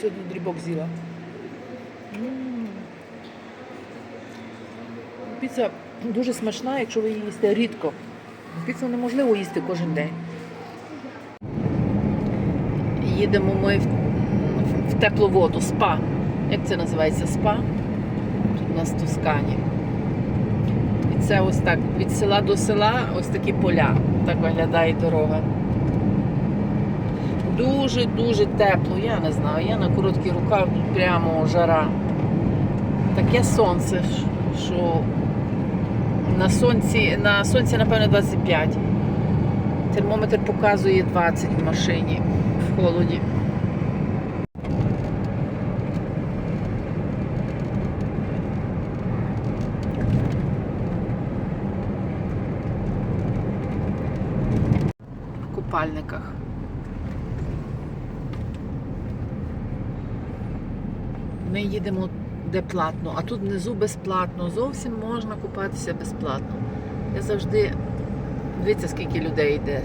Сьогодні дрібок з'їла. Піца дуже смачна, якщо ви її їсте рідко. Піцу неможливо їсти кожен день. Їдемо ми в, в теплу воду, спа. Як це називається? Спа? Тут у нас в. І це ось так від села до села ось такі поля. Так виглядає дорога. Дуже-дуже тепло, я не знаю. Я на короткий рукав тут прямо жара. Таке сонце, що на сонці, на сонці, напевно, 25. Термометр показує 20 в машині в холоді. Купальниках. Ми їдемо де платно, а тут внизу безплатно. Зовсім можна купатися безплатно. Я завжди дивіться, скільки людей йде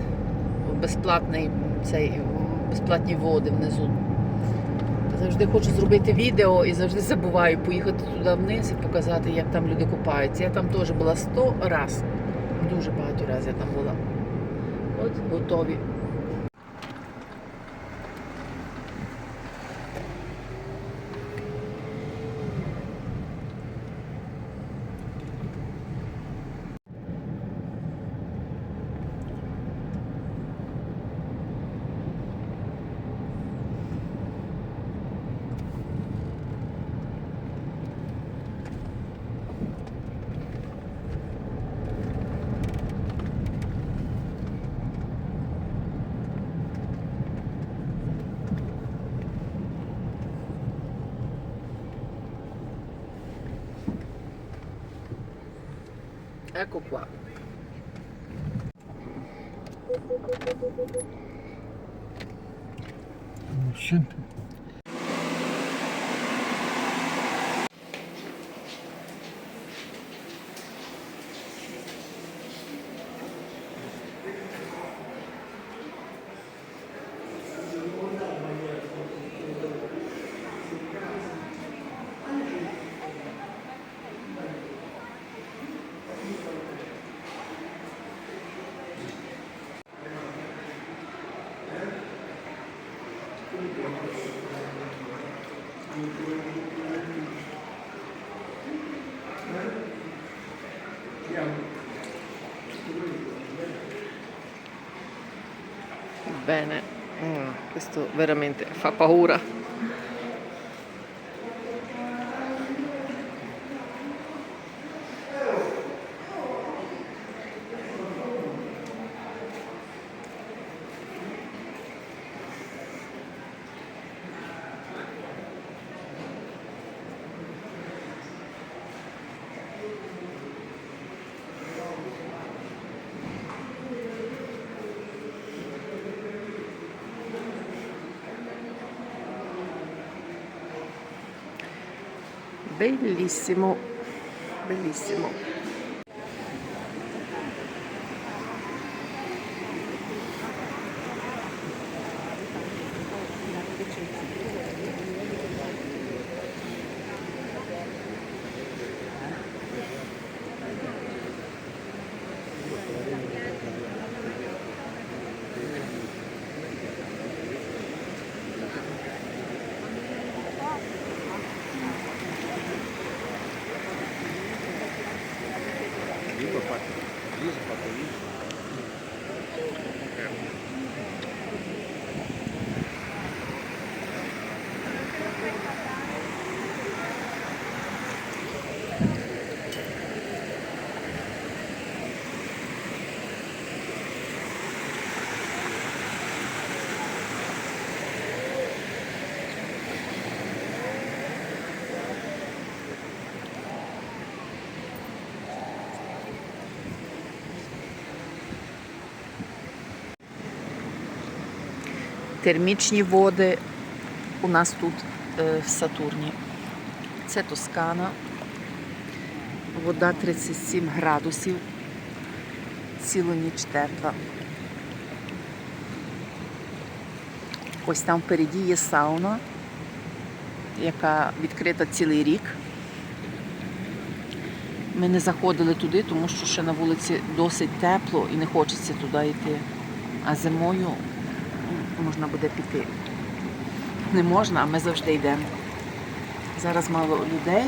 в безплатний цей безплатні води внизу. Я завжди хочу зробити відео і завжди забуваю поїхати туди вниз і показати, як там люди купаються. Я там теж була 100 раз. Дуже багато разів я там була. От готові. Ecco qua. Bene, Mm, questo veramente fa paura. Bellissimo, bellissimo. por parte do turismo, para turismo. Термічні води у нас тут е, в Сатурні. Це Тоскана. Вода 37 градусів. Цілу ніч тепла. Ось там впереді є сауна, яка відкрита цілий рік. Ми не заходили туди, тому що ще на вулиці досить тепло і не хочеться туди йти. А зимою можна буде піти. Не можна, а ми завжди йдемо. Зараз мало людей.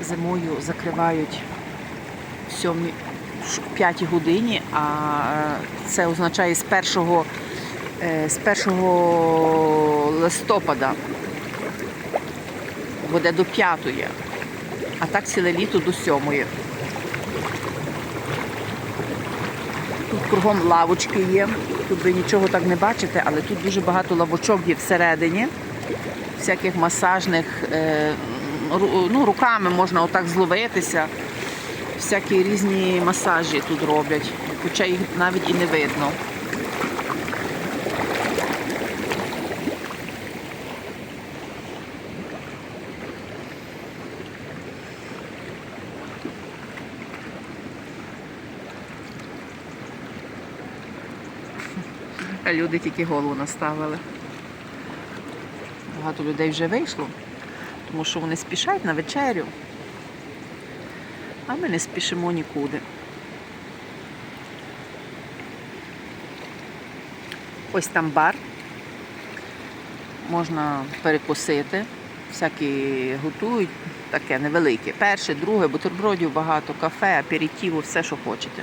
Зимою закривають в 7 5 годині, а це означає з 1, е, з 1 листопада буде до 5. А так ціле літо до 7. Кругом лавочки є. Тут ви нічого так не бачите, але тут дуже багато лавочок є всередині, всяких масажних, е, ну, руками можна отак зловитися. Всякі різні масажі тут роблять, хоча їх навіть і не видно. А люди тільки голову наставили. Багато людей вже вийшло, тому що вони спішають на вечерю. А ми не спішимо нікуди. Ось там бар. Можна перекусити. Всякі готують таке невелике. Перше, друге, бутербродів багато, кафе, аперитиву, все, що хочете.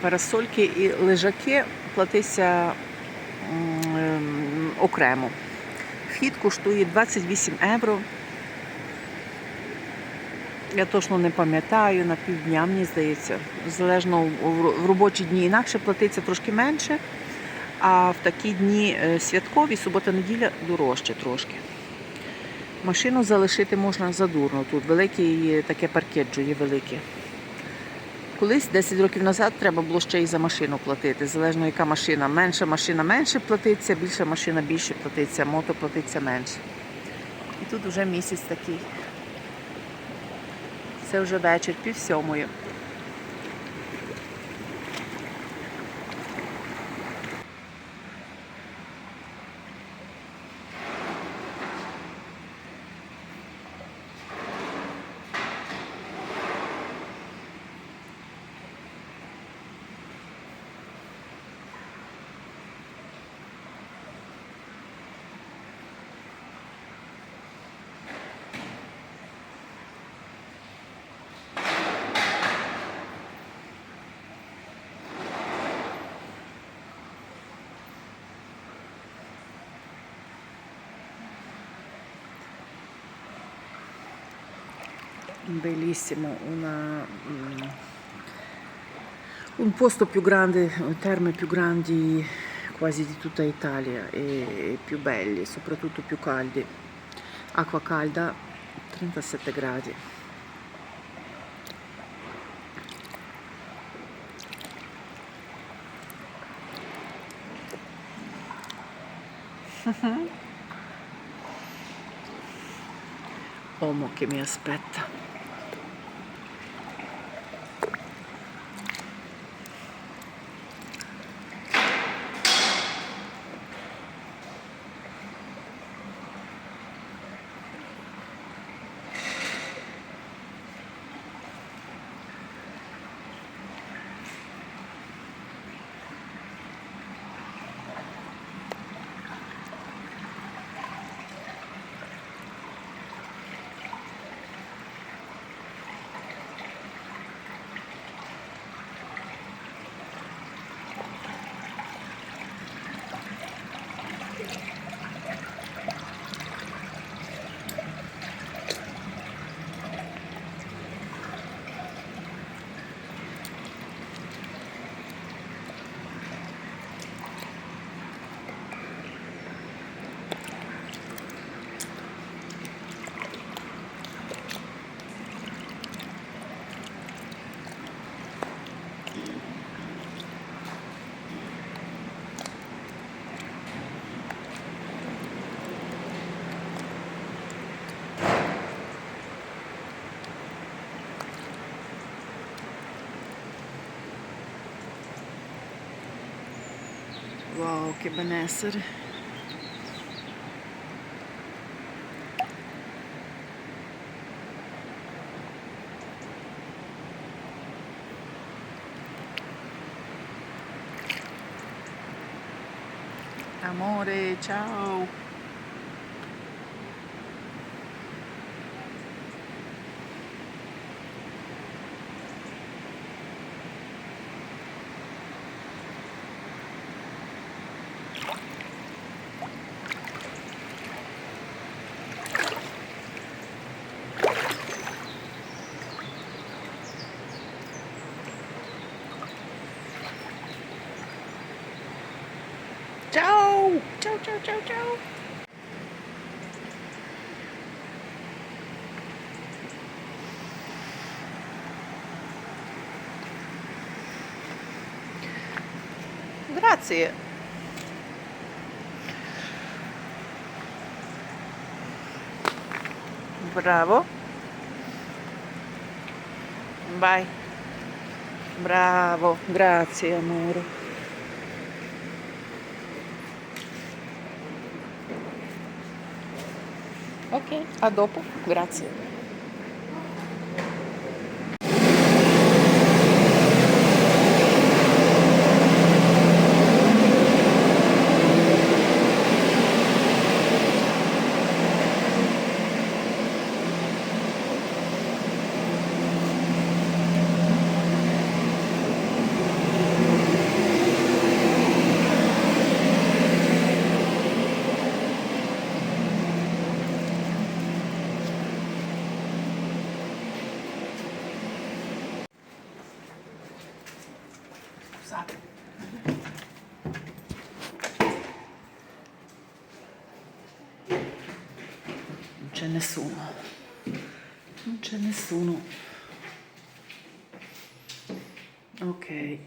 Парасольки і лежаки платиться ем, окремо. Вхід коштує 28 євро. Я точно не пам'ятаю, на півдня, мені здається. Залежно в робочі дні інакше платиться трошки менше, а в такі дні е, святкові, субота-неділя дорожче трошки. Машину залишити можна задурно тут. Велике таке паркеджо є велике. Колись 10 років назад треба було ще й за машину платити. Залежно яка машина. Менша машина менше платиться, більша машина більше платиться, мото платиться менше. І тут вже місяць такий. Це вже вечір, пів сьомої. Bellissimo, una, mm, un posto più grande, terme più grandi quasi di tutta Italia e più belli, soprattutto più caldi. Acqua calda 37 gradi. Uomo che mi aspetta. Uau, que benesser. Amore, tchau. Ciao! Ciao, ciao! Grazie. Bravo. Vai. Bravo, grazie amore. Ok, a dopo, grazie. Nessuno. Non c'è nessuno. Ok.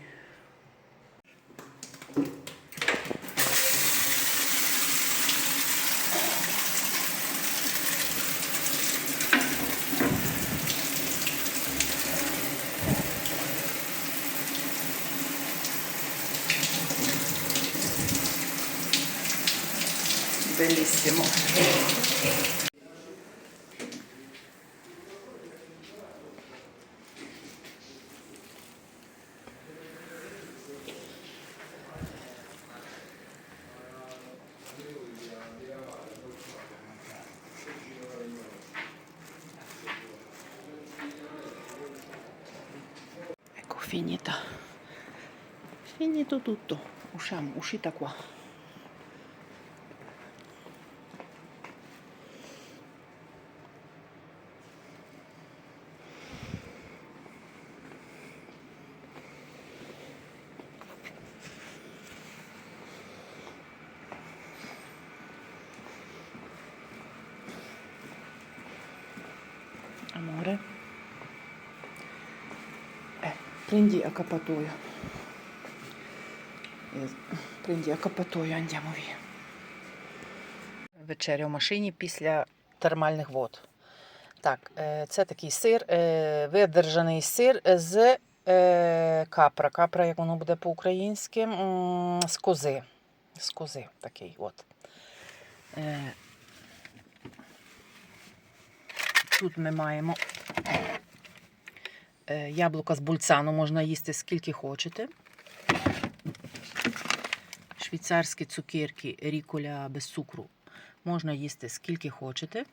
Bellissimo. Finita. Finito tutto. Usciamo, uscita qua. Eh, prendi accappatoio. Eh, Prendi accappatoio, andiamo via. Вечеря в машині після термальних вод. Так, це такий сир, видержаний сир з капра. Капра, як воно буде по-українськи, з кози. З кози такий от. Тут ми маємо яблука з бульцану, можна їсти скільки хочете. Швейцарські цукерки ріколя без цукру можна їсти скільки хочете.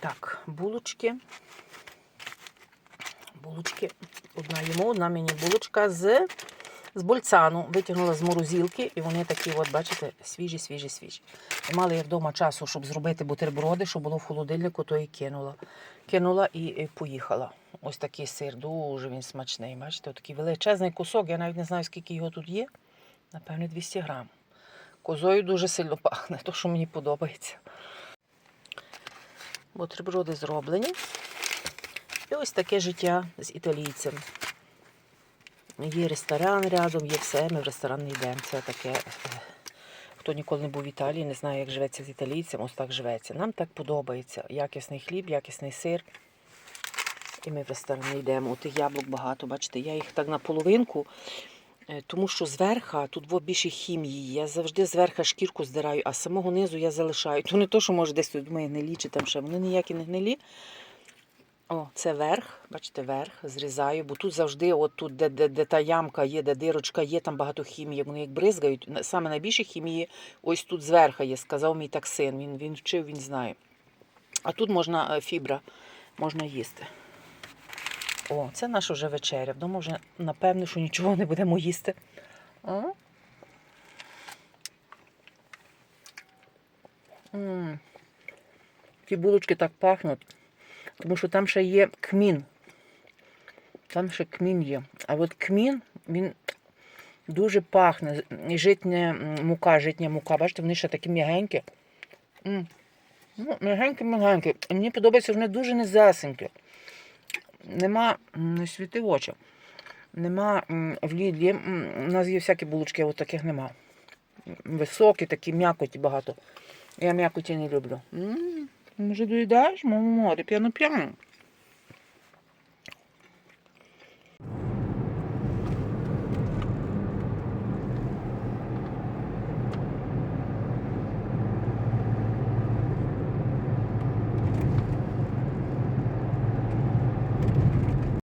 Так, булочки. Булочки. Одна йому, одна мені булочка з, з бульцану. Витягнула з морозилки, і вони такі, от, бачите, свіжі, свіжі, свіжі. Не мала я вдома часу, щоб зробити бутерброди, що було в холодильнику, то і кинула. Кинула і, і поїхала. Ось такий сир, дуже він смачний. Бачите, такий величезний кусок. Я навіть не знаю, скільки його тут є. Напевне, 200 грам. Козою дуже сильно пахне, то що мені подобається. Бутерброди зроблені. І ось таке життя з італійцем. Є ресторан рядом, є все, ми в ресторан не йдемо. Це таке. е, Хто ніколи не був в Італії, не знає, як живеться з італійцем, ось так живеться. Нам так подобається. Якісний хліб, якісний сир. І ми в ресторан йдемо. От тих яблук багато, бачите, я їх так на половинку, е, тому що зверха тут більше хімії. Я завжди зверха шкірку здираю, а самого низу я залишаю. То не то, що може десь думаю, гнилі чи там ще. Вони ніякі не гнилі. О, це верх, бачите, верх зрізаю, бо тут завжди, от тут, де, де, де та ямка є, де дирочка є, там багато хімії. Вони як бризгають. Саме найбільше хімії ось тут зверха є, сказав мій так син. Він, він вчив, він знає. А тут можна е, фібра, можна їсти. О, це наша вже вечеря. Вдома вже, напевно, що нічого не будемо їсти. А? М. Ті булочки так пахнуть, тому що там ще є кмін. Там ще кмін є. А от кмін, він дуже пахне. Житня мука, житня мука. Бачите, вони ще такі м'ягенькі. Ну, м'ягенькі-м'ягенькі. Мені подобається, вони дуже незасенькі. Нема, не світи в очі. Нема в Лідлі. У нас є всякі булочки, а от таких нема. Високі, такі м'якоті багато. Я м'якоті не люблю. М, Може, доїдаєш, мамо, ти п'яно п'яно.